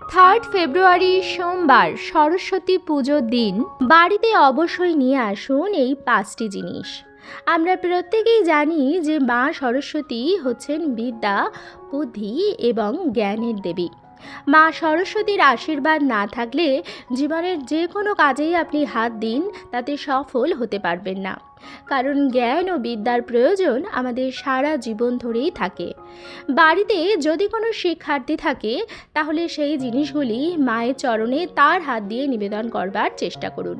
Third February সোমবার সরস্বতী পুজোর দিন, বাড়িতে অবশ্যই নিয়ে আসুন এই পাঁচটি জিনিস। আমরা প্রত্যেকেই জানি যে মা সরস্বতী হচ্ছেন বিদ্যা, বুদ্ধি এবং জ্ঞানের দেবী। মা সরস্বতীর আশীর্বাদ না থাকলে জীবনের যে কোনো কাজেই আপনি হাত দিন, তাতে সফল হতে পারবেন না। কারণ জ্ঞান ও বিদ্যার প্রয়োজন আমাদের সারা জীবন ধরেই থাকে। বাড়িতে যদি কোনো শিক্ষার্থী থাকে, তাহলে সেই জিনিসগুলি মায়ের চরণে তার হাত দিয়ে নিবেদন করবার চেষ্টা করুন।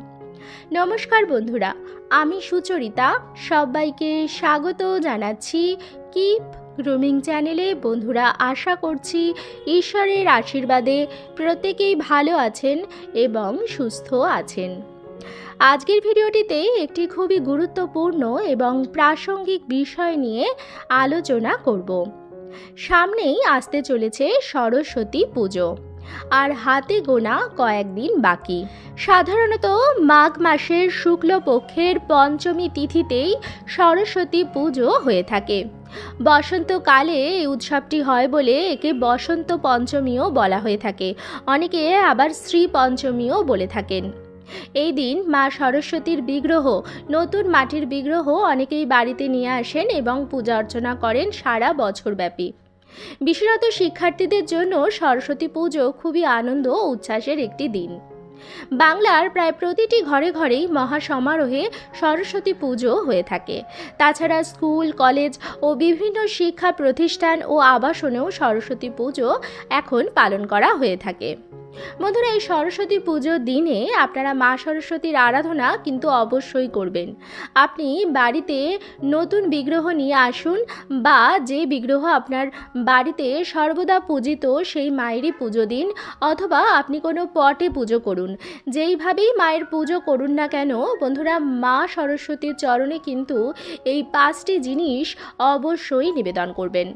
নমস্কার বন্ধুরা, আমি সুচরিতা, সবাইকে স্বাগত জানাচ্ছি কিপ গ্রুমিং চ্যানেলে বন্ধুরা আশা করছি ঈশ্বরের আশীর্বাদে প্রত্যেকেই ভালো আছেন এবং সুস্থ আছেন। আজকের ভিডিওটিতে একটি খুবই গুরুত্বপূর্ণ এবং প্রাসঙ্গিক বিষয় নিয়ে আলোচনা করব। সামনেই আসতে চলেছে সরস্বতী পুজো, আর হাতে গোনা কয়েকদিন বাকি। সাধারণত মাঘ মাসের শুক্লপক্ষের পঞ্চমী তিথিতেই সরস্বতী পুজো হয়ে থাকে। বসন্তকালে এই উৎসবটি হয় বলে একে বসন্ত পঞ্চমীও বলা হয়ে থাকে। অনেকে আবার শ্রী পঞ্চমীও বলে থাকেন। এই দিন মা সরস্বতীর বিগ্রহ, নতুন মাটির বিগ্রহ অনেকেই বাড়িতে নিয়ে আসেন এবং পূজা অর্চনা করেন সারা বছরব্যাপী। বিশেষত শিক্ষার্থীদের জন্য সরস্বতী পুজো খুবই আনন্দ ও উচ্ছ্বাসের একটি দিন। বাংলার প্রায় প্রতিটি ঘরে ঘরেই মহাসমারোহে সরস্বতী পুজো হয়ে থাকে। তাছাড়া স্কুল, কলেজ ও বিভিন্ন শিক্ষা প্রতিষ্ঠান ও আবাসনেও সরস্বতী পুজো এখন পালন করা হয়ে থাকে। বন্ধুরা, এই সরস্বতী পুজোর দিনে আপনারা মা সরস্বতীর আরাধনা কিন্তু অবশ্যই করবেন। আপনি বাড়িতে নতুন বিগ্রহ নিয়ে আসুন বা যে বিগ্রহ আপনার বাড়িতে সর্বদা পূজিত সেই মায়েরই পুজো দিন অথবা আপনি কোনো পটে পুজো করুন। যেইভাবেই মায়ের পুজো করুন না কেন, বন্ধুরা, মা সরস্বতীর চরণে কিন্তু এই পাঁচটি জিনিস অবশ্যই নিবেদন করবেন।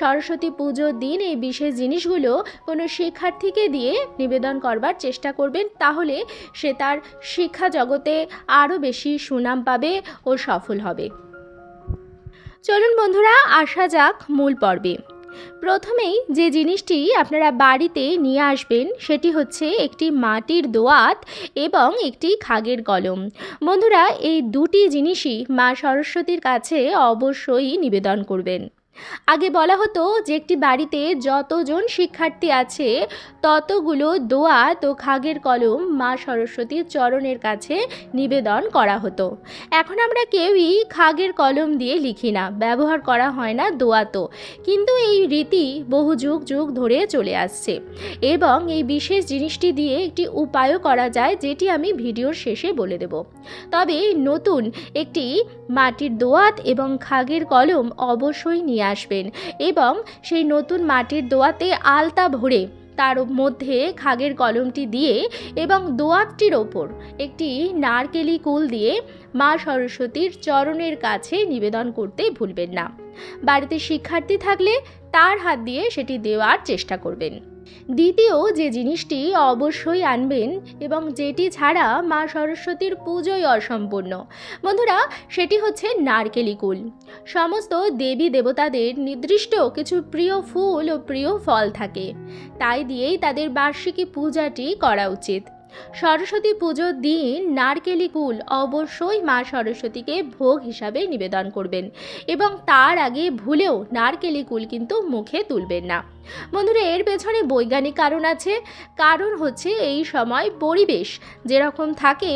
সরস্বতী পুজোর দিন এই বিশেষ জিনিসগুলো কোনো শিক্ষার্থীকে দিয়ে নিবেদন করবার চেষ্টা করবেন, তাহলে সে তার শিক্ষা জগতে আরও বেশি সুনাম পাবে ও সফল হবে। চলুন বন্ধুরা, আসা যাক মূল পর্বে। প্রথমেই যে জিনিসটি আপনারা বাড়িতে নিয়ে আসবেন, সেটি হচ্ছে একটি মাটির দোয়াত এবং একটি খাগের কলম। বন্ধুরা, এই দুটি জিনিসই মা সরস্বতীর কাছে অবশ্যই নিবেদন করবেন। আগে বলা হতো যে একটি বাড়িতে যতজন শিক্ষার্থী আছে, ততগুলো দোয়াত ও খাগের কলম মা সরস্বতীর চরণের কাছে নিবেদন করা হতো। এখন আমরা কেউই খাগের কলম দিয়ে লিখি না, ব্যবহার করা হয় না দোয়াতও কিন্তু এই রীতি বহু যুগ যুগ ধরে চলে আসছে। এবং এই বিশেষ জিনিসটি দিয়ে একটি উপায়ও করা যায়, যেটি আমি ভিডিওর শেষে বলে দেব। তবে নতুন একটি মাটির দোয়াত এবং খাগের কলম অবশ্যই নিয়ে আসবেন এবং সেই নতুন মাটির দোয়াতে আলতা ভরে তার মধ্যে খাগের কলমটি দিয়ে এবং দোয়াতটির ওপর একটি নারকেলি কুল দিয়ে মা সরস্বতীর চরণের কাছে নিবেদন করতে ভুলবেন না। বাড়িতে শিক্ষার্থী থাকলে তার হাত দিয়ে সেটি দেওয়ার চেষ্টা করবেন। দ্বিতীয় যে জিনিসটি অবশ্যই আনবেন এবং যেটি ছাড়া মা সরস্বতীর পুজোই অসম্পূর্ণ। বন্ধুরা, সেটি হচ্ছে নারকেলি কুল সমস্ত দেবী দেবতাদের নির্দিষ্ট কিছু প্রিয় ফুল ও প্রিয় ফল থাকে। তাই দিয়েই তাদের বার্ষিকী পূজাটি করা উচিত। সরস্বতী পুজোর দিন নারকেলি কুল অবশ্যই মা সরস্বতীকে ভোগ হিসাবে নিবেদন করবেন এবং তার আগে ভুলেও নারকেলি কুল কিন্তু মুখে তুলবেন না। বন্ধুরা, এর পেছনে বৈজ্ঞানিক কারণ আছে। কারণ হচ্ছে এই সময় পরিবেশ যেরকম থাকে,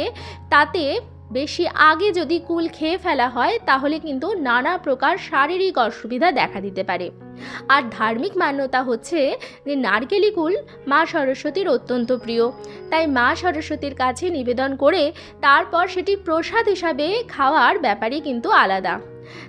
তাতে বেশি আগে যদি কুল খেয়ে ফেলা হয়, তাহলে কিন্তু নানা প্রকার শারীরিক অসুবিধা দেখা দিতে পারে। আর ধার্মিক মান্যতা হচ্ছে যে নারকেলি কুল মা সরস্বতীর অত্যন্ত প্রিয়। তাই মা সরস্বতীর কাছে নিবেদন করে তারপর সেটি প্রসাদ হিসাবে খাওয়ার ব্যাপারই কিন্তু আলাদা।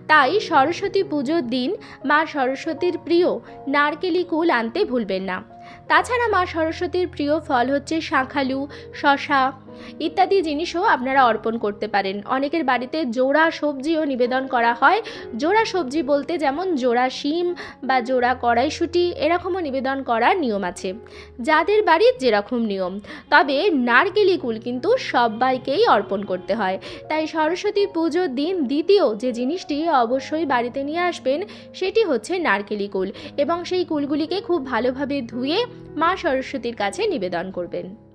তাই সরস্বতী পুজোর দিন মা সরস্বতীর প্রিয় নারকেলি কুল আনতে ভুলবেন না। তাছাড়া মা সরস্বতীর প্রিয় ফল হচ্ছে শাঁখালু, শশা ইত্যাদি জিনিসও আপনারা অর্পণ করতে পারেন। অনেকের বাড়িতে জোড়া সবজিও নিবেদন করা হয়। জোড়া সবজি বলতে যেমন জোড়া শিম বা জোড়া কড়াইশুঁটি, এরকমও নিবেদন করার নিয়ম আছে। যাদের বাড়ির যেরকম নিয়ম। তবে নারকেলি কুল কিন্তু সবাইকেই অর্পণ করতে হয়। তাই সরস্বতী পুজোর দিন দ্বিতীয় যে জিনিসটি অবশ্যই বাড়িতে নিয়ে আসবেন, সেটি হচ্ছে নারকেলি কুল। এবং সেই কুলগুলিকে খুব ভালোভাবে ধুয়ে মা সরস্বতীর কাছে নিবেদন করবেন।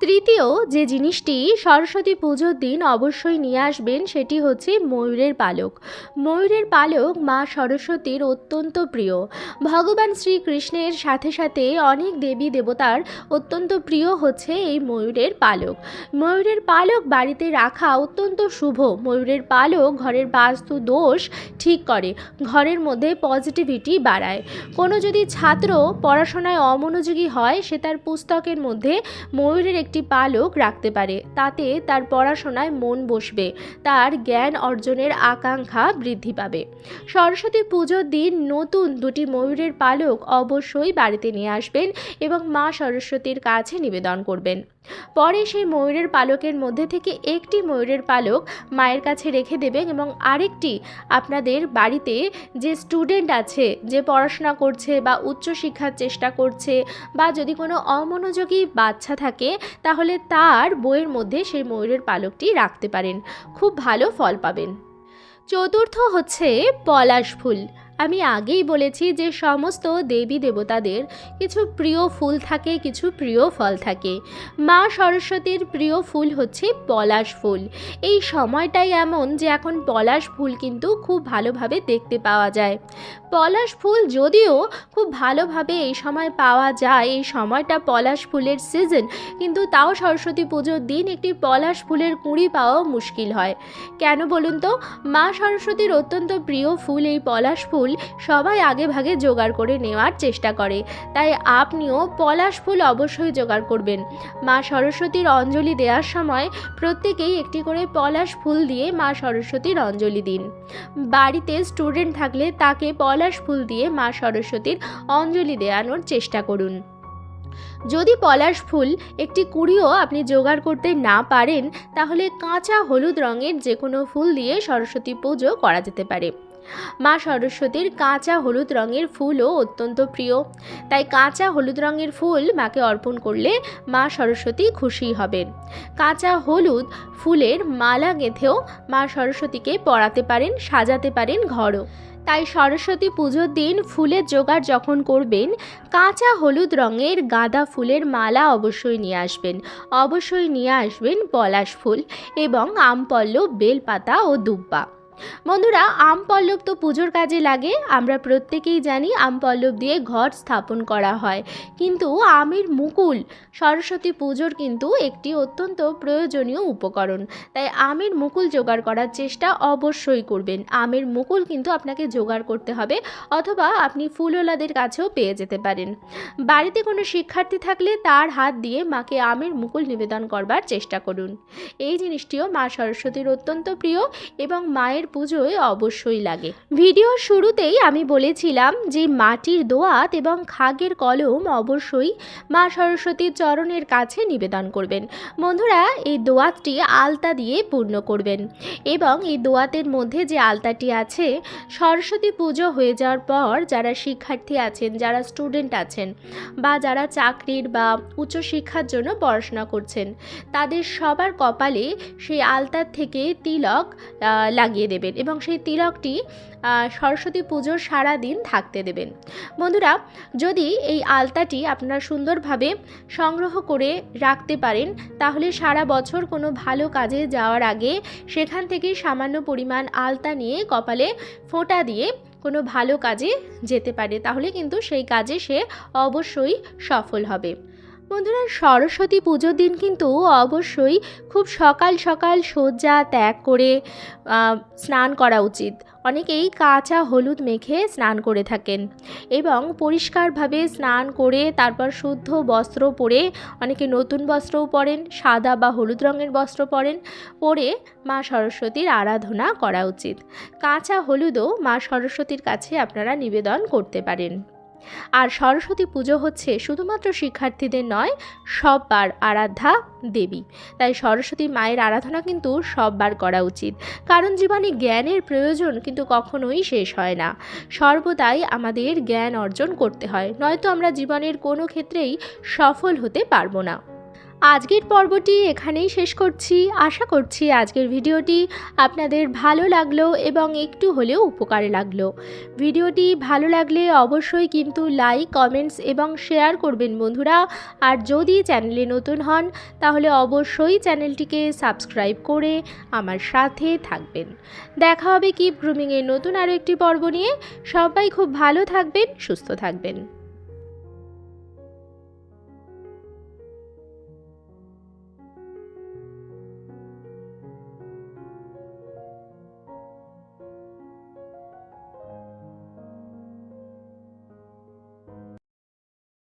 তৃতীয় যে জিনিসটি সরস্বতী পুজোর দিন অবশ্যই নিয়ে আসবেন সেটি হচ্ছে ময়ূরের পালক। ময়ূরের পালক মা সরস্বতীর অত্যন্ত প্রিয়। ভগবান শ্রীকৃষ্ণের সাথে সাথে অনেক দেবী দেবতার অত্যন্ত প্রিয় হচ্ছে এই ময়ূরের পালক। ময়ূরের পালক বাড়িতে রাখা অত্যন্ত শুভ। ময়ূরের পালক ঘরের বাস্তু দোষ ঠিক করে। ঘরের মধ্যে পজিটিভিটি বাড়ায়। কোনো যদি ছাত্র পড়াশোনায় অমনোযোগী হয়, সে তার পুস্তকের মধ্যে ময়ূরের একটি পালক রাখতে পারে, তাতে তার পড়াশোনায় মন বসবে, তার জ্ঞান অর্জনের আকাঙ্ক্ষা বৃদ্ধি পাবে। সরস্বতী পুজোর দিন নতুন দুটি ময়ূরের পালক অবশ্যই বাড়িতে নিয়ে আসবেন এবং মা সরস্বতীর কাছে নিবেদন করবেন। পরে সেই ময়ূরের পালকের মধ্যে থেকে একটি ময়ূরের পালক মায়ের কাছে রেখে দেবেন এবং আরেকটি আপনাদের বাড়িতে যে স্টুডেন্ট আছে, যে পড়াশোনা করছে বা উচ্চশিক্ষার চেষ্টা করছে বা যদি কোনো অমনোযোগী বাচ্চা থাকে তাহলে তার বইয়ের মধ্যে সেই ময়ূরের পালকটি রাখতে পারেন। খুব ভালো ফল পাবেন। চতুর্থ হচ্ছে পলাশ ফুল। আমি আগেই বলেছি যে সমস্ত দেবী দেবতাদের কিছু প্রিয় ফুল থাকে, কিছু প্রিয় ফল থাকে। মা সরস্বতীর প্রিয় ফুল হচ্ছে পলাশ ফুল। এই সময়টাই এমন যে এখন পলাশ ফুল কিন্তু খুব ভালোভাবে দেখতে পাওয়া যায়। পলাশ ফুল যদিও খুব ভালোভাবে এই সময় পাওয়া যায়, এই সময়টা পলাশ ফুলের সিজন কিন্তু তাও সরস্বতী পুজোর দিন একটি পলাশ ফুলের কুঁড়ি পাওয়াও মুশকিল হয়। কেন বলুন তো? মা সরস্বতীর অত্যন্ত প্রিয় ফুল এই পলাশ ফুল সবাই আগে ভাগে জোগাড় করে নেওয়ার চেষ্টা করে। তাই আপনিও পলাশ ফুল অবশ্যই জোগাড় করবেন। মা সরস্বতীর অঞ্জলি দেওয়ার সময় প্রত্যেকেই একটি করে পলাশ ফুল দিয়ে মা সরস্বতীর অঞ্জলি দিন। বাড়িতে স্টুডেন্ট থাকলে তাকে পলাশ ফুল দিয়ে মা সরস্বতীর অঞ্জলি দেওয়ানোর চেষ্টা করুন। যদি পলাশ ফুল একটি কুড়িও আপনি জোগাড় করতে না পারেন, তাহলে কাঁচা হলুদ রঙের যে কোনো ফুল দিয়ে সরস্বতী পুজো করা যেতে পারে। মা সরস্বতীর কাঁচা হলুদ রঙের ফুলও অত্যন্ত প্রিয়। তাই কাঁচা হলুদ রঙের ফুল মাকে অর্পণ করলে মা সরস্বতী খুশি হবেন। কাঁচা হলুদ ফুলের মালা গেঁথেও মা সরস্বতীকে পড়াতে পারেন, সাজাতে পারেন ঘরও। তাই সরস্বতী পুজোর দিন ফুলের জোগাড় যখন করবেন, কাঁচা হলুদ রঙের গাঁদা ফুলের মালা অবশ্যই নিয়ে আসবেন। অবশ্যই নিয়ে আসবেন পলাশ ফুল এবং আমপল্লব বেলপাতা ও দুব্বা। বন্ধুরা, আম পল্লব তো পুজোর কাজে লাগে। আমরা প্রত্যেকেই জানি আম পল্লব দিয়ে ঘর স্থাপন করা হয়। কিন্তু আমের মুকুল, সরস্বতী পুজোর কিন্তু একটি অত্যন্ত প্রয়োজনীয় উপকরণ। তাই আমের মুকুল জোগাড় করার চেষ্টা অবশ্যই করবেন। আমের মুকুল কিন্তু আপনাকে জোগাড় করতে হবে, অথবা আপনি ফুলওয়ালাদের কাছেও পেয়ে যেতে পারেন। বাড়িতে কোনো শিক্ষার্থী থাকলে তার হাত দিয়ে মাকে আমের মুকুল নিবেদন করবার চেষ্টা করুন। এই জিনিসটিও মা সরস্বতীর অত্যন্ত প্রিয় এবং মায়ের পুজোয় অবশ্যই লাগে। ভিডিওর শুরুতেই আমি বলেছিলাম যে মাটির দোয়াত এবং খাগের কলম অবশ্যই মা সরস্বতীর চরণের কাছে নিবেদন করবেন। বন্ধুরা, এই দোয়াতটি আলতা দিয়ে পূর্ণ করবেন এবং এই দোয়াতের মধ্যে যে আলতাটি আছে, সরস্বতী পুজো হয়ে যাওয়ার পর যারা শিক্ষার্থী আছেন, যারা স্টুডেন্ট আছেন বা যারা চাকরির বা উচ্চশিক্ষার জন্য পড়াশোনা করছেন, তাদের সবার কপালে সেই আলতার থেকে তিলক লাগিয়ে দেবেন। এবং সেই তিলকটি সরস্বতী পুজোর সারা দিন থাকতে দেবেন। বন্ধুরা, যদি এই আলতাটি আপনারা সুন্দরভাবে সংগ্রহ করে রাখতে পারেন, তাহলে সারা বছর কোনো ভালো কাজে যাওয়ার আগে সেখান থেকে সামান্য পরিমাণ আলতা নিয়ে কপালে ফোঁটা দিয়ে কোনো ভালো কাজে যেতে পারে। তাহলে কিন্তু সেই কাজে সে অবশ্যই সফল হবে। বন্ধুরা, সরস্বতী পুজোর দিন কিন্তু অবশ্যই খুব সকাল সকাল শয্যা ত্যাগ করে স্নান করা উচিত। অনেকেই কাঁচা হলুদ মেখে স্নান করে থাকেন এবং পরিষ্কারভাবে স্নান করে তারপর শুদ্ধ বস্ত্র পরে অনেকে নতুন বস্ত্রও পরেন, সাদা বা হলুদ রঙের বস্ত্র পরেন, পরে মা সরস্বতীর আরাধনা করা উচিত। কাঁচা হলুদও মা সরস্বতীর কাছে আপনারা নিবেদন করতে পারেন। আর সরস্বতী পুজো হচ্ছে শুধুমাত্র শিক্ষার্থীদের নয়, সববার আরাধ্যা দেবী। তাই সরস্বতী মায়ের আরাধনা কিন্তু সববার করা উচিত। কারণ জীবনে জ্ঞানের প্রয়োজন কিন্তু কখনোই শেষ হয় না। সর্বদাই আমাদের জ্ঞান অর্জন করতে হয়। নয়তো আমরা জীবনের কোনো ক্ষেত্রেই সফল হতে পারব না। আজকের পর্বটি এখানেই শেষ করছি। আশা করছি আজকের ভিডিওটি আপনাদের ভালো লাগল এবং একটু হলেও উপকারে লাগল। ভিডিওটি ভালো লাগলে অবশ্যই কিন্তু লাইক, কমেন্টস এবং শেয়ার করবেন বন্ধুরা। আর যদি চ্যানেলে নতুন হন, তাহলে অবশ্যই চ্যানেলটিকে সাবস্ক্রাইব করে আমার সাথে থাকবেন। দেখা হবে কি গ্রুমিংয়ের নতুন আরও একটি পর্ব নিয়ে। সবাই খুব ভালো থাকবেন, সুস্থ থাকবেন।